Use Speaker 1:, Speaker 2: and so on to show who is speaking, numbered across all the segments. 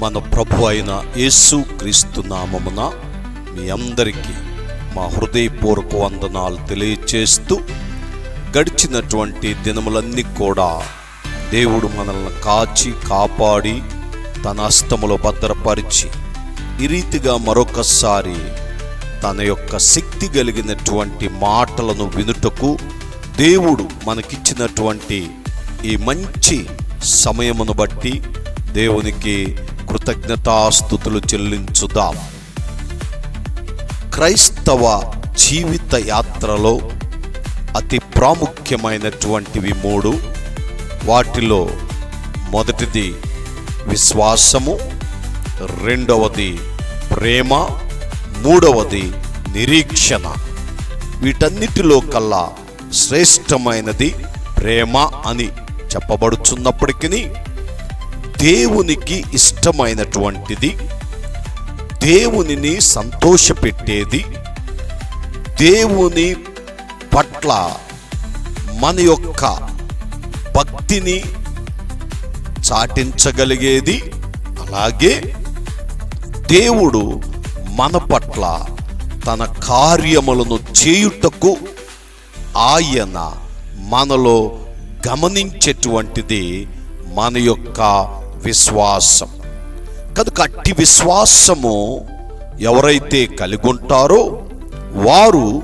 Speaker 1: మన ప్రభు అయిన యేసు క్రీస్తు నామమున మీ అందరికీ మా హృదయపూర్వక వందనాలు తెలియచేస్తూ గడిచినటువంటి దినములన్నీ కూడా దేవుడు మనల్ని కాచి కాపాడి తన హస్తములో భద్రపరిచి ఈ రీతిగా మరొకసారి తన యొక్క శక్తి కలిగినటువంటి మాటలను వినుటకు దేవుడు మనకిచ్చినటువంటి ఈ మంచి సమయమును బట్టి దేవునికి కృతజ్ఞతాస్థుతులు చెల్లించుదాం. క్రైస్తవ జీవిత యాత్రలో అతి ప్రాముఖ్యమైనటువంటివి మూడు. వాటిలో మొదటిది విశ్వాసము రెండవది ప్రేమ మూడవది నిరీక్షణ. వీటన్నిటిలో కల్లా శ్రేష్టమైనది ప్రేమ అని చెప్పబడుచున్నప్పటికీ దేవునికి ఇష్టమైనటువంటిది దేవునిని సంతోషపెట్టేది దేవుని పట్ల మన యొక్క భక్తిని చాటించగలిగేది అలాగే దేవుడు మన పట్ల తన కార్యములను చేయుటకు ఆయన మనలో గమనించేటువంటిది మన యొక్క విశ్వాసం. కనుక అట్టి విశ్వాసము ఎవరైతే కలిగి ఉంటారో వారు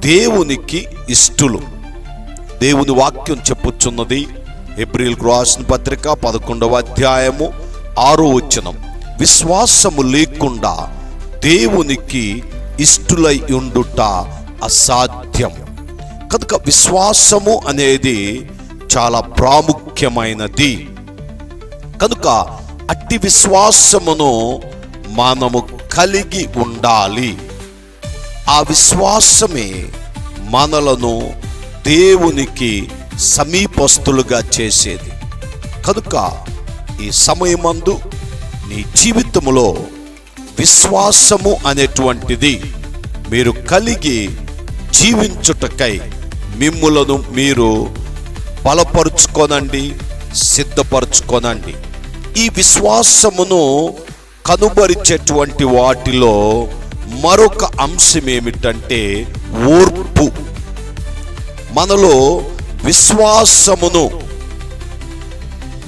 Speaker 1: దేవునికి ఇష్టులు. దేవుని వాక్యం చెప్పుచున్నది ఏప్రిల్ రాసిన పత్రిక పదకొండవ అధ్యాయము ఆరో వచనం. విశ్వాసము లేకుండా దేవునికి ఇష్టులై ఉండుట అసాధ్యం. కనుక విశ్వాసము అనేది చాలా ప్రాముఖ్యమైనది. కనుక అట్టి విశ్వాసమును మనము కలిగి ఉండాలి. ఆ విశ్వాసమే మనలను దేవునికి సమీపస్తులుగా చేసేది. కనుక ఈ సమయమందు నీ జీవితంలో విశ్వాసము అనేటువంటిది మీరు కలిగి జీవించుటకై మిమ్ములను మీరు బలపరుచుకోనండి సిద్ధపరచుకోనండి. ఈ విశ్వాసమును కనుబరిచేటువంటి వాటిలో మరొక అంశం ఏమిటంటే ఓర్పు. మనలో విశ్వాసమును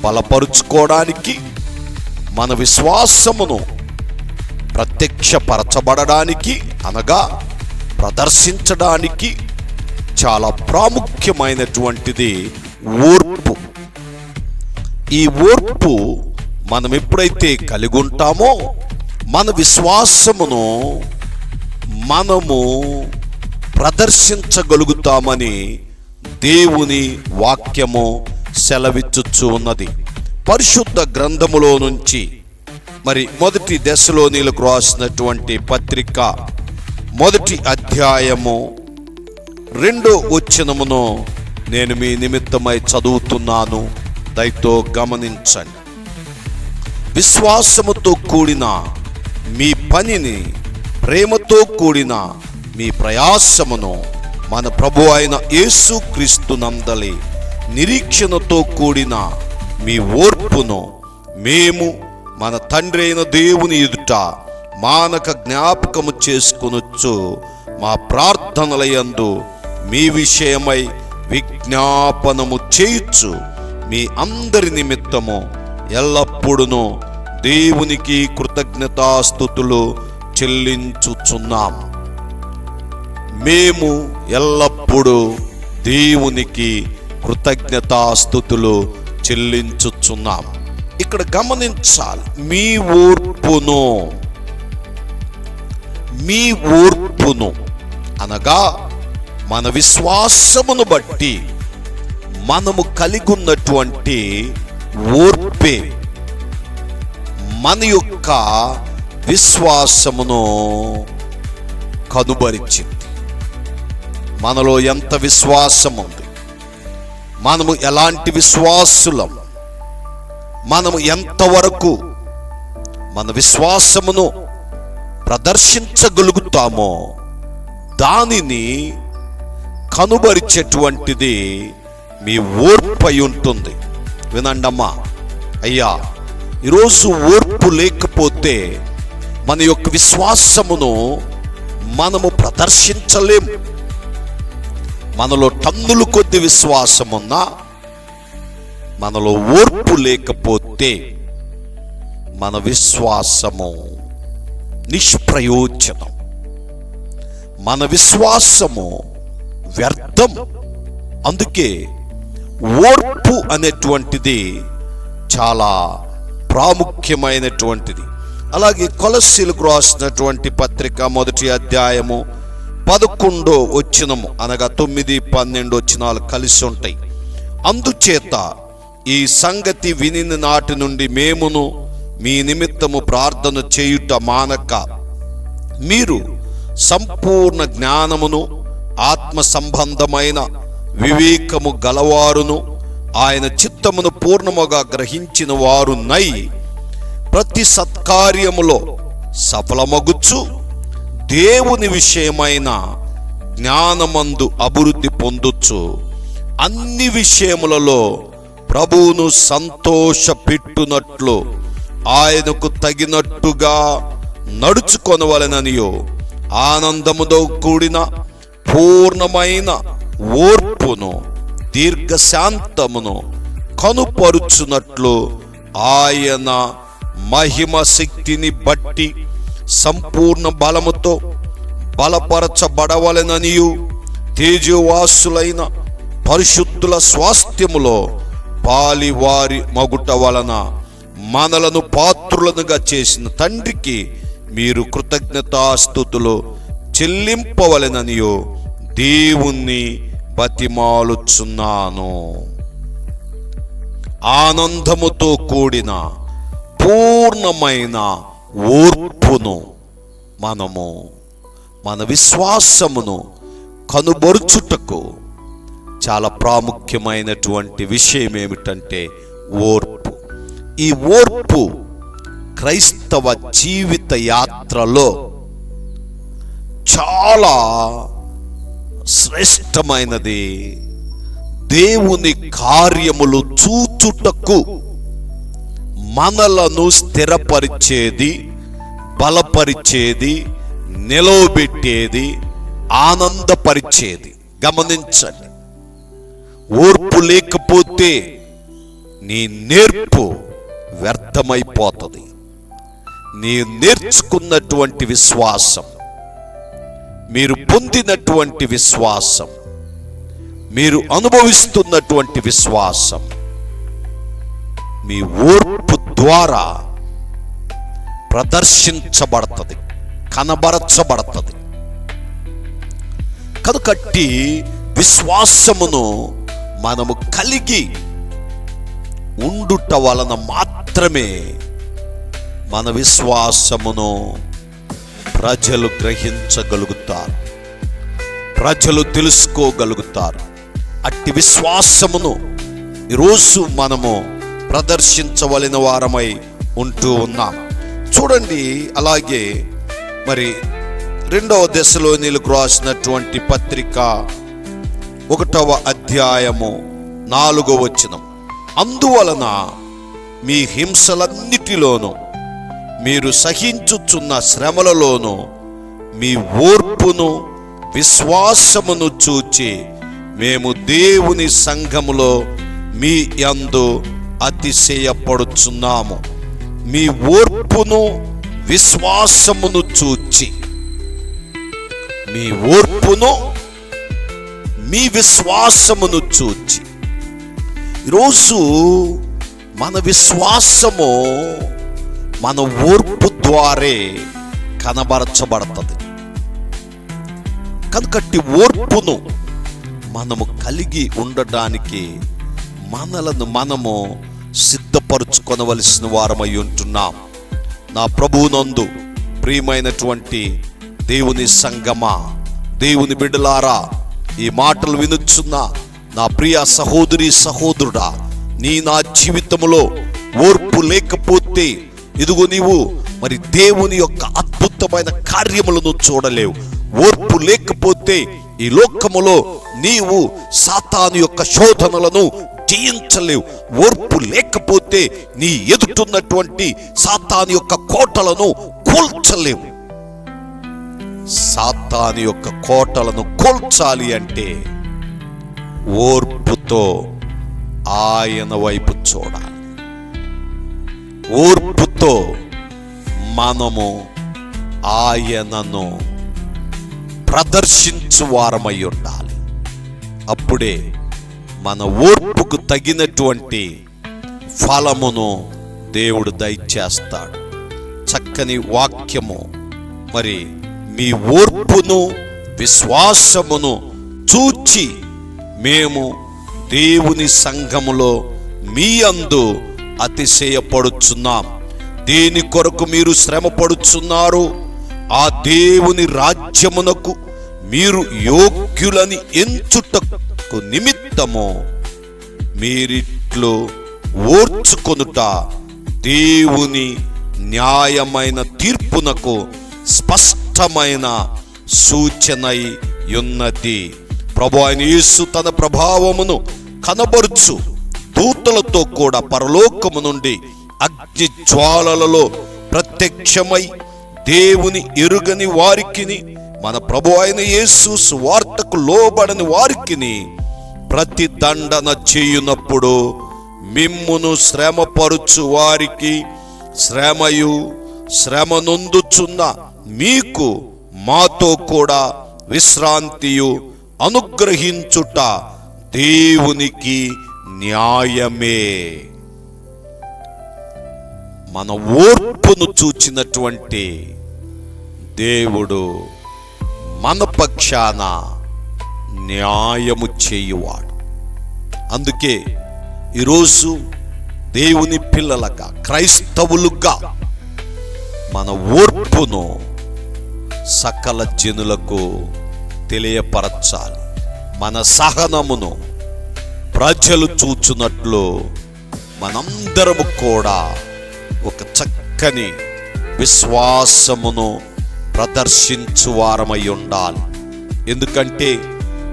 Speaker 1: బలపరుచుకోవడానికి మన విశ్వాసమును ప్రత్యక్షపరచబడడానికి అనగా ప్రదర్శించడానికి చాలా ప్రాముఖ్యమైనటువంటిది ఓర్పు. ఈ ఓర్పు మనం ఎప్పుడైతే కలిగి ఉంటామో మన విశ్వాసమును మనము ప్రదర్శించగలుగుతామని దేవుని వాక్యము సెలవిచ్చుచ్చు ఉన్నది. పరిశుద్ధ గ్రంథములో నుంచి మరి మొదటి దశలో నీళ్ళకు రాసినటువంటి పత్రిక మొదటి అధ్యాయము రెండో వచ్చినమును నేను మీ నిమిత్తమై చదువుతున్నాను. దయతో గమనించండి. విశ్వాసముతో కూడిన మీ పనిని ప్రేమతో కూడిన మీ ప్రయాసమును మన ప్రభు అయిన యేసు క్రీస్తు నందలి నిరీక్షణతో కూడిన మీ ఓర్పును మేము మన తండ్రి అయిన దేవుని ఎదుట మానక జ్ఞాపకము చేసుకునొచ్చు. మా ప్రార్థనలయందు మీ విషయమై విజ్ఞాపనము చేయొచ్చు మీ అందరి నిమిత్తము ఎల్లప్పుడూ దేవునికి కృతజ్ఞతాస్థుతులు చెల్లించుచున్నాం. మేము ఎల్లప్పుడూ దేవునికి కృతజ్ఞతాస్థుతులు చెల్లించుచున్నాం. ఇక్కడ గమనించాలి మీ ఓర్పును మీ ఓర్పును అనగా మన విశ్వాసమును బట్టి మనము కలిగి ఉన్నటువంటి ఓర్పే. మన యొక్క విశ్వాసమును కనుబరిచింది మనలో ఎంత విశ్వాసం ఉంది మనము ఎలాంటి విశ్వాసులం? మనము ఎంతవరకు మన విశ్వాసమును ప్రదర్శించగలుగుతామో దానిని కనుబరిచేటువంటిది మీ ఓర్పై ఉంటుంది. వినండమ్మా. అయ్యా ఈరోజు ఓర్పు లేకపోతే మన యొక్క విశ్వాసమును మనము ప్రదర్శించలేము మనలో టన్నులు కొద్ది విశ్వాసమున్నా మనలో ఓర్పు లేకపోతే మన విశ్వాసము నిష్ప్రయోజనం. మన విశ్వాసము వ్యర్థం. అందుకే ఓర్పు అనేటువంటిది చాలా ప్రాముఖ్యమైనటువంటిది. అలాగే కొలస్సీలకు రాసినటువంటి పత్రిక మొదటి అధ్యాయము పదకొండో వచ్చినము అనగా తొమ్మిది పన్నెండు వచ్చినాలు కలిసి ఉంటాయి. అందుచేత ఈ సంగతి విని నాటి నుండి మేమును మీ నిమిత్తము ప్రార్థన చేయుట మానక మీరు సంపూర్ణ జ్ఞానమును ఆత్మ సంబంధమైన వివేకము గలవారును ఆయన చిత్తమును పూర్ణముగా గ్రహించిన వారు నై ప్రతి సత్కార్యములో సఫలమగుచ్చు. దేవుని విషయమైన జ్ఞానమందు అభివృద్ధి పొందొచ్చు. అన్ని విషయములలో ప్రభువును సంతోషపెట్టునట్లు ఆయనకు తగినట్టుగా నడుచుకొనవలెననియో. ఆనందముతో కూడిన పూర్ణమైన ఓర్పును దీర్ఘశాంతమును కనుపరుచునట్లు ఆయన మహిమ శక్తిని బట్టి సంపూర్ణ బలముతో బలపరచబడవలెననియు. తేజవాసులైన పరిశుద్ధుల స్వాస్థ్యములో పాలివారి మగుట వలన మనలను పాత్రులనుగా చేసిన తండ్రికి మీరు కృతజ్ఞతాస్థుతులు చెల్లింపవలెననియో. దేవుణ్ణి బతిమాలుచున్నాను. ఆనందముతో కూడిన పూర్ణమైన ఓర్పును మనము మన విశ్వాసమును కనుబరుచుటకు చాలా ప్రాముఖ్యమైనటువంటి విషయం ఏమిటంటే ఓర్పు. ఈ ఓర్పు క్రైస్తవ జీవిత యాత్రలో చాలా శ్రేష్టమైనది. దేవుని కార్యములు చూచుటకు మనలను స్థిరపరిచేది బలపరిచేది నిలవబెట్టేది ఆనందపరిచేది. గమనించండి. ఓర్పు లేకపోతే నీ నేర్పు వ్యర్థమైపోతుంది. నీ నేర్చుకున్నటువంటి విశ్వాసం మీరు పొందినటువంటి విశ్వాసం. మీరు అనుభవిస్తున్నటువంటి విశ్వాసం. మీ ఓర్పు ద్వారా ప్రదర్శించబడుతుంది కనబరచబడుతుంది. కనుకట్టి విశ్వాసమును మనము కలిగి ఉండుట వలన మాత్రమే మన విశ్వాసమును ప్రజలు గ్రహించగలుగుతారు. ప్రజలు తెలుసుకోగలుగుతారు. అట్టి విశ్వాసమును ఈరోజు మనము ప్రదర్శించవలసిన వారమై ఉంటూ ఉన్నాం. చూడండి అలాగే మరి రెండవ దశలో నీళ్ళకు రాసినటువంటి పత్రిక ఒకటవ అధ్యాయము నాలుగవ వచనం. అందువలన మీ హింసలన్నిటిలోనూ మీరు సహించుచున్న శ్రమలలోనూ మీ ఓర్పును విశ్వాసమును చూచి మేము దేవుని సంఘములో మీ యందు అతిశయపడుచున్నాము. మీ ఓర్పును విశ్వాసమును చూచి మీ ఓర్పును మీ విశ్వాసమును చూచి. ఈరోజు మన విశ్వాసము మన ఓర్పు ద్వారే కనబరచబడుతుంది. కనుకట్టి ఓర్పును మనము కలిగి ఉండడానికి మనలను మనము సిద్ధపరుచుకొనవలసిన వారమై ఉంటున్నాం. నా ప్రభువునందు ప్రియమైనటువంటి దేవుని సంగమా దేవుని బిడ్డలారా ఈ మాటలు వినుచున్న నా ప్రియ సహోదరి సహోదరుడా నీ నా జీవితంలో ఓర్పు లేకపోతే ఇదిగో నీవు మరి దేవుని యొక్క అద్భుతమైన కార్యములను చూడలేవు. ఓర్పు లేకపోతే ఈ లోకములో నీవు సాతాను యొక్క శోధనలను జయించలేవు. ఓర్పు లేకపోతే నీ ఎదుటున్నటువంటి సాతాను యొక్క కోటలను కూల్చలేవు. సాతాను యొక్క కోటలను కూల్చాలి అంటే ఓర్పుతో ఆయన వైపు చూడాలి. ఓర్పుతో మనము ఆయనను ప్రదర్శించు వారమై ఉండాలి. అప్పుడే మన ఓర్పుకు తగినటువంటి ఫలమును దేవుడు దయచేస్తాడు. చక్కని వాక్యము. మరి మీ ఓర్పును విశ్వాసమును చూచి మేము దేవుని సంఘములో మీ అందు అతిశయపడుచున్నాం. దేని కొరకు మీరు శ్రమ పడుచున్నారు ఆ దేవుని రాజ్యమునకు మీరు యోగ్యులని ఎంచుటకు నిమిత్తము. మీరిట్లు ఓర్చుకొనుట దేవుని న్యాయమైన తీర్పునకు స్పష్టమైన సూచనై ఉన్నది ప్రభు ఆయన యేసు తన ప్రభావమును కనబరుచు. దూతలతో కూడా పరలోకము నుండి అగ్ని జ్వాలలలో ప్రత్యక్షమై దేవుని ఎరుగని వారికిని మన ప్రభు అయిన యేసు సువార్తకు లోబడని వారికిని ప్రతి దండన చేయునప్పుడు మిమ్మును శ్రమపరుచు వారికి శ్రమయు శ్రమ నొందుచున్న మీకు మాతో కూడా విశ్రాంతియు అనుగ్రహించుట దేవునికి న్యాయమే. మన ఓర్పును చూచినటువంటి దేవుడు మన పక్షాన న్యాయము చేయువాడు. అందుకే ఈరోజు దేవుని పిల్లలుగా క్రైస్తవులుగా మన ఓర్పును సకల జనులకు తెలియపరచాలి. మన సహనమును ప్రజలు చూచున్నట్లు మనందరము కూడా ఒక చక్కని విశ్వాసమును ప్రదర్శించు వారమై ఉండాలి. ఎందుకంటే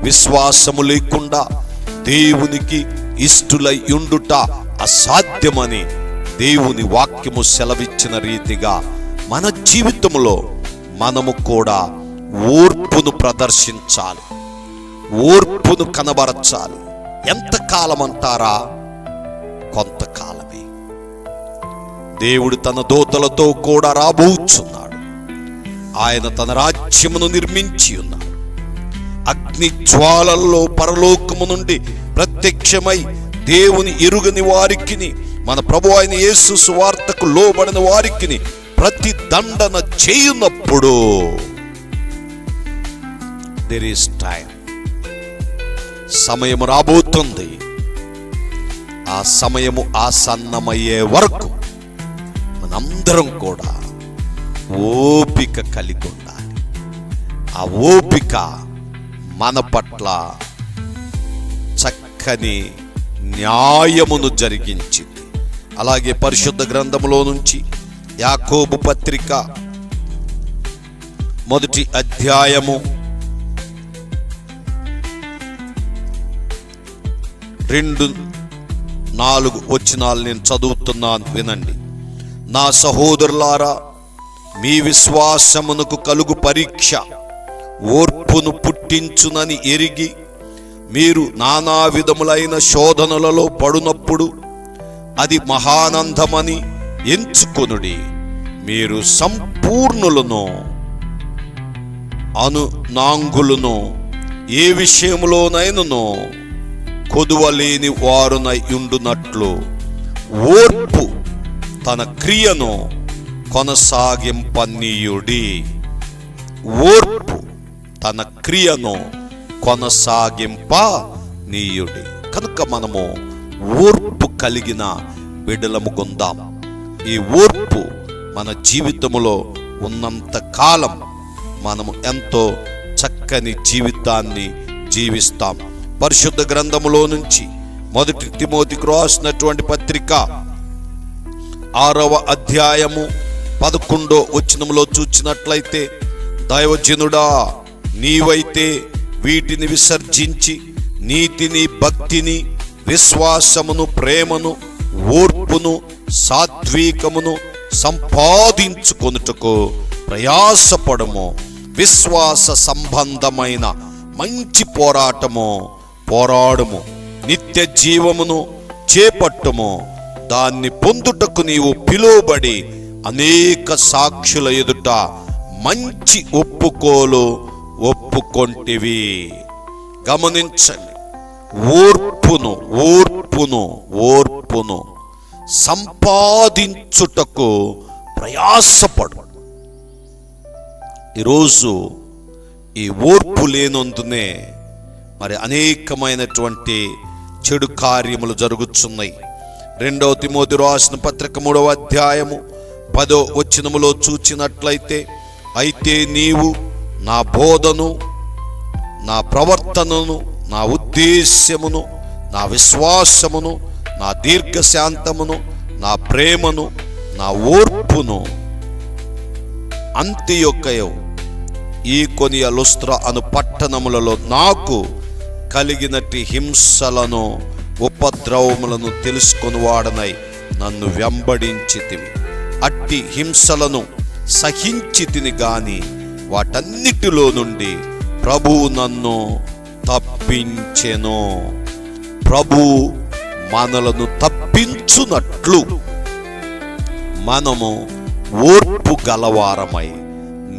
Speaker 1: విశ్వాసము లేకుండా దేవునికి ఇష్టులై ఉండుట అసాధ్యమని దేవుని వాక్యము సెలవిచ్చిన రీతిగా మన జీవితంలో మనము కూడా ఓర్పును ప్రదర్శించాలి. ఓర్పును కనబరచాలి. ఎంతకాలం అంటారా కొంతకాలమే. దేవుడు తన దూతలతో కూడా రాబోచున్నాడు. ఆయన తన రాజ్యమును నిర్మించి ఉన్నాడు. అగ్ని జ్వాలల్లో పరలోకము నుండి ప్రత్యక్షమై దేవుని ఎరుగని వారికి మన ప్రభు అయిన యేసు సువార్తకు లోబడిన వారికి ప్రతి దండన చేయునప్పుడు దెర్ ఈస్ టైం సమయం రాబోతుంది. ఆ సమయము ఆసన్నమయ్యే వరకు మనందరం కూడా ఓపిక కలిగి ఉండాలి. ఆ ఓపిక మన పట్ల చక్కని న్యాయమును జరిగించింది. అలాగే పరిశుద్ధ గ్రంథములో నుంచి యాకోబు పత్రిక మొదటి అధ్యాయము రెండు నాలుగు వచ్చినాలు నేను చదువుతున్నాను వినండి. నా సహోదరులారా మీ విశ్వాసమునకు కలుగు పరీక్ష ఓర్పును పుట్టించునని ఎరిగి మీరు నానా విధములైన శోధనలలో పడునప్పుడు అది మహానందమని ఎంచుకొనుడి. మీరు సంపూర్ణులను అను నాంగులను ఏ విషయంలోనైనను కొదువలేని వారునై ఉండునట్లు ఓర్పు తన క్రియను కొనసాగింపనీయుడి. ఓర్పు తన క్రియను కొనసాగింప నీయుడి కనుక మనము ఓర్పు కలిగిన బిడలము కొందాం. ఈ ఓర్పు మన జీవితములో ఉన్నంత కాలం మనము ఎంతో చక్కని జీవితాన్ని జీవిస్తాం. పరిశుద్ధ గ్రంథములో నుంచి మొదటి తిమోతికి రాసినటువంటి పత్రిక ఆరవ అధ్యాయము పదకొండో వచనములో చూచినట్లయితే దైవజనుడా నీవైతే వీటిని విసర్జించి నీతిని భక్తిని విశ్వాసమును ప్రేమను ఓర్పును సాత్వికమును సంపాదించుకొనుటకు ప్రయాసపడము. విశ్వాస సంబంధమైన మంచి పోరాటము పోరాడము నిత్య జీవమును చేపట్టుము. దాన్ని పొందుటకు నీవు పిలువబడి అనేక సాక్షుల ఎదుట మంచి ఒప్పుకోలు ఒప్పుకొంటివి. గమనించండి ఓర్పును ఓర్పును ఓర్పును సంపాదించుటకు ప్రయాసపడు. ఈరోజు ఈ ఓర్పు లేనందునే మరి అనేకమైనటువంటి చెడు కార్యములు జరుగుతున్నాయి రెండవ తిమోతి రాసిన పత్రిక మూడవ అధ్యాయము పదో వచ్చినములో చూచినట్లయితే అయితే నీవు నా బోధను నా ప్రవర్తనను నా ఉద్దేశ్యమును నా విశ్వాసమును నా దీర్ఘశాంతమును నా ప్రేమను నా ఓర్పును అంత్యొక్కయో ఈ కొనియ లుస్త్ర అను పట్టణములలో నాకు కలిగినట్టి హింసలను ఉపద్రవములను తెలుసుకొని వాడనై నన్ను వెంబడించితివి. అట్టి హింసలను సహించి తిని గాని వాటన్నిటిలో నుండి ప్రభువు నన్ను తప్పించెను. ప్రభు మనలను తప్పించునట్లు మనము ఓర్పు గలవారమై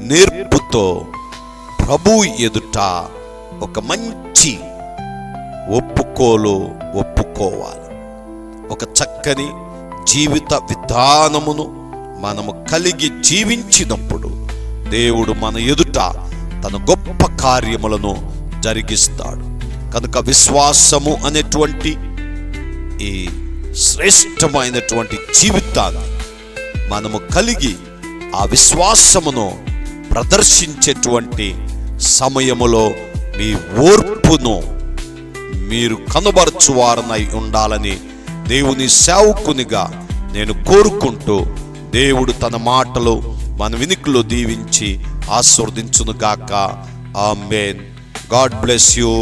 Speaker 1: నేర్పుతో ప్రభు ఎదుట ఒక మంచి ఒప్పుకోలు ఒప్పుకోవాలి. ఒక చక్కని జీవిత విధానమును మనము కలిగి జీవించినప్పుడు దేవుడు మన ఎదుట తన గొప్ప కార్యములను జరిగిస్తాడు. కనుక విశ్వాసము అనేటువంటి ఈ శ్రేష్టమైనటువంటి జీవితాన్ని మనము కలిగి ఆ విశ్వాసమును ప్రదర్శించేటువంటి సమయములో మీ ఓర్పును మీరు కనబరచువారనై ఉండాలని దేవుని సేవకునిగా నేను కోరుకుంటూ దేవుడు తన మాటలు మన వినికిలో దీవించి ఆస్వర్దించునుగాక మేన్ గాడ్ బ్లెస్ యూ.